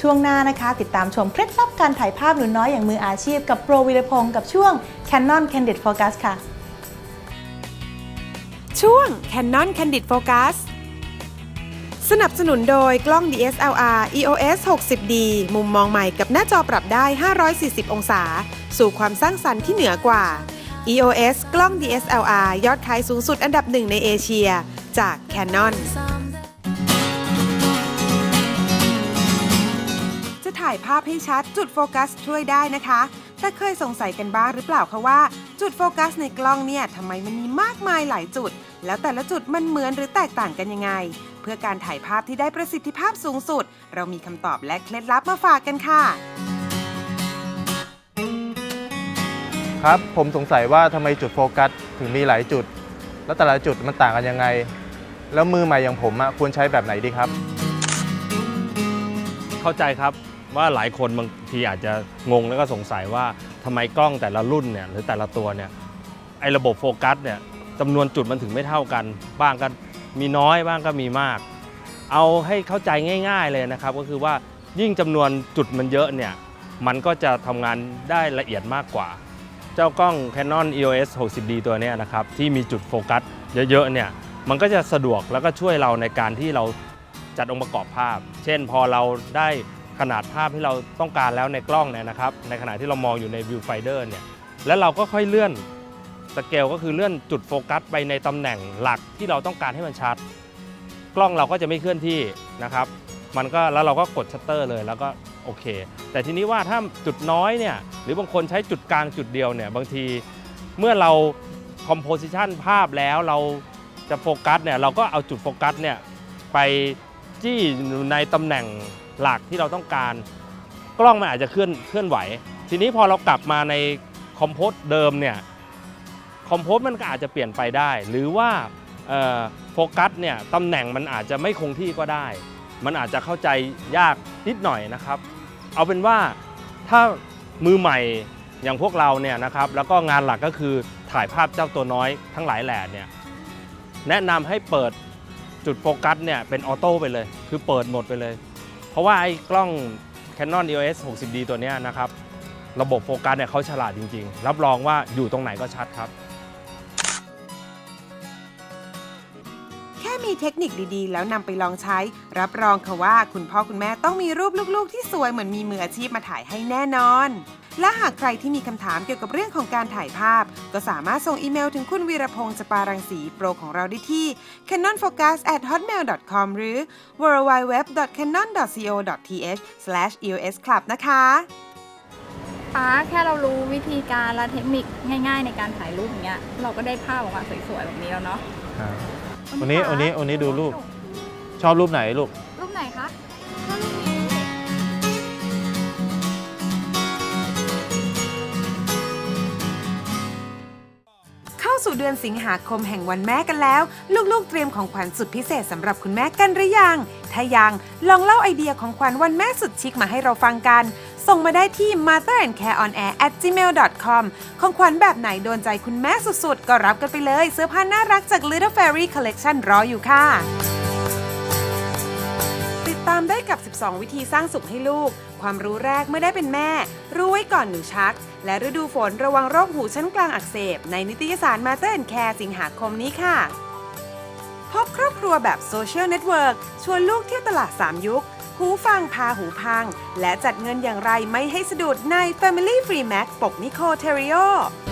ช่วงหน้านะคะ ติดตามชมเคล็ดลับการถ่ายภาพหนูน้อยอย่างมืออาชีพกับโปรวิรพงศ์กับช่วง Canon Candid Focus ค่ะ ช่วง Canon Candid Focus สนับสนุนโดยกล้อง DSLR EOS 60D มุมมองใหม่กับหน้าจอปรับได้ 540 องศา สู่ความสร้างสรรค์ที่เหนือกว่า EOS กล้อง DSLR ยอดขายสูงสุดอันดับหนึ่งในเอเชีย จาก Canon ถ่ายภาพให้ชัดจุดโฟกัสช่วยได้นะคะ แต่เคยสงสัยกันบ้างหรือเปล่าคะว่า จุดโฟกัสในกล้องเนี่ยทำไมมันมีมากมายหลายจุด แล้วแต่ละจุดมันเหมือนหรือแตกต่างกันยังไง เพื่อการถ่ายภาพที่ได้ประสิทธิภาพสูงสุด เรามีคำตอบและเคล็ดลับมาฝากกันค่ะ ครับผมสงสัยว่าทำไมจุดโฟกัสถึงมีหลายจุด แล้วแต่ละจุดมันต่างกันยังไง แล้วมือใหม่อย่างผมอะควรใช้แบบไหนดีครับ เข้าใจครับ ว่าหลายคนบางทีอาจจะงงแล้วก็สงสัยว่าทำไมกล้องแต่ละรุ่นเนี่ยหรือแต่ละตัวเนี่ยไอ้ระบบโฟกัสเนี่ยจำนวนจุดมันถึงไม่เท่ากัน บ้างก็มีน้อยบ้างก็มีมาก เอาให้เข้าใจง่าย ๆเลยนะครับ ก็คือว่ายิ่งจำนวนจุดมันเยอะเนี่ยมันก็จะทำงานได้ละเอียดมากกว่า เจ้ากล้อง Canon EOS 60D ตัวนี้นะครับที่มีจุดโฟกัสเยอะๆเนี่ยมันก็จะสะดวกแล้วก็ช่วยเราในการที่เราจัดองค์ประกอบภาพ เช่นพอเราได้ ขนาดภาพที่เราต้องการแล้วในกล้องเนี่ยนะครับ ในขณะที่เรามองอยู่ใน viewfinder เนี่ยแล้วเราก็ค่อยเลื่อนสเกลก็คือเลื่อนจุดโฟกัสไปในตำแหน่งหลักที่เราต้องการให้มันชัด กล้องเราก็จะไม่เคลื่อนที่นะครับ มันก็แล้วเราก็กดชัตเตอร์เลยแล้วก็โอเค แต่ทีนี้ว่าถ้าจุดน้อยเนี่ยหรือบางคนใช้จุดกลางจุดเดียวเนี่ยบางทีเมื่อเราคอมโพสิชันภาพแล้วเราจะโฟกัสเนี่ยเราก็เอาจุดโฟกัสเนี่ยไป จี้อยู่ในตำแหน่งหลักที่เราต้องการ กล้องมันอาจจะเคลื่อนเคลื่อนไหว ทีนี้พอเรากลับมาในคอมโพสเดิมเนี่ยคอมโพสมันก็อาจจะเปลี่ยนไปได้ หรือว่าโฟกัสเนี่ยตำแหน่งมันอาจจะไม่คงที่ก็ได้ มันอาจจะเข้าใจยากนิดหน่อยนะครับ เอาเป็นว่าถ้ามือใหม่อย่างพวกเราเนี่ยนะครับแล้วก็งานหลักก็คือถ่ายภาพเจ้าตัวน้อยทั้งหลายแหล่เนี่ยแนะนำให้เปิด จุดโฟกัสเนี่ยเป็นออโต้ไปเลย คือเปิดหมดไปเลย เพราะว่าไอ้กล้อง Canon EOS 60D ตัวนี้นะครับ ระบบโฟกัสเนี่ยเขาฉลาดจริง ๆ รับรองว่าอยู่ตรงไหนก็ชัดครับ แค่มีเทคนิคดีๆ แล้วนำไปลองใช้ รับรองค่ะว่าคุณพ่อคุณแม่ต้องมีรูปลูกๆ ที่สวยเหมือนมีมืออาชีพมาถ่ายให้แน่นอน และหากใครที่มีคำถามเกี่ยวกับเรื่องของการถ่ายภาพ ก็สามารถส่งอีเมลถึงคุณวีรพงศ์จปารังสีโปรของเราได้ที่ canonfocus at hotmail.com หรือ www.canon.co.th/eos club นะคะป้าแค่เรารู้วิธีการและเทคนิคง่ายๆ ในการถ่ายรูปอย่างเงี้ยเราก็ได้ภาพออกมาสวยๆแบบนี้แล้วเนาะวันนี้วันนี้วันนี้ดูรูปชอบรูปไหนลูกรูปไหนคะ สู่เดือนสิงหาคมแห่งวันแม่กันแล้ว ลูกๆเตรียมของขวัญสุดพิเศษสำหรับคุณแม่กันหรือยัง ถ้ายังลองเล่าไอเดียของขวัญวันแม่สุดชิคมาให้เราฟังกัน ส่งมาได้ที่ mother and care on air at gmail com ของขวัญแบบไหนโดนใจคุณแม่สุดๆ ก็รับกันไปเลยเสื้อผ้าน่ารักจาก Little Fairy Collection รออยู่ค่ะติดตามได้กับ 12 วิธีสร้างสุขให้ลูก ความรู้แรกเมื่อได้เป็นแม่ รู้ไว้ก่อนหนูชัก และฤดูฝนระวังโรคหูชั้นกลางอักเสบ ในนิตยสารมาเตอร์แอนแคร์สิงหาคมนี้ค่ะ พบครอบครัวแบบโซเชียลเน็ตเวิร์กชวนลูกเที่ยวตลาด 3 ยุค หูฟังพาหูพัง และจัดเงินอย่างไรไม่ให้สะดุดใน Family Free Max ปกนิโคเทริโอ